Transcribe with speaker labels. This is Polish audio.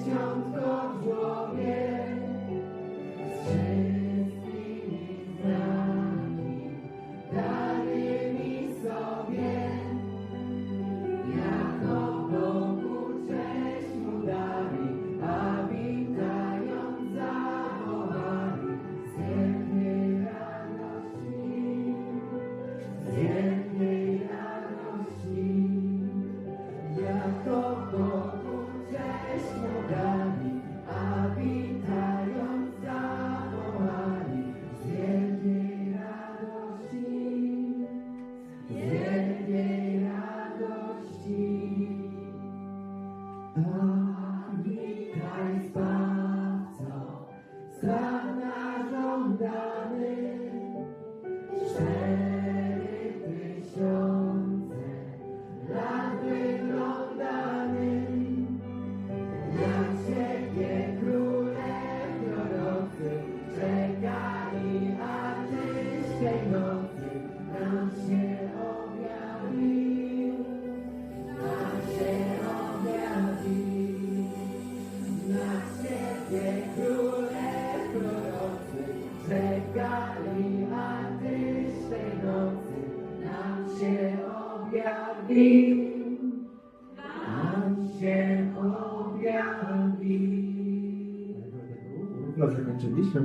Speaker 1: Ksiądz tej nocy nam się objawił, nam się objawił. Na Ciebie Króle czekali, a Tyś nocy nam się objawił, nam się objawił.
Speaker 2: Zakończyliśmy.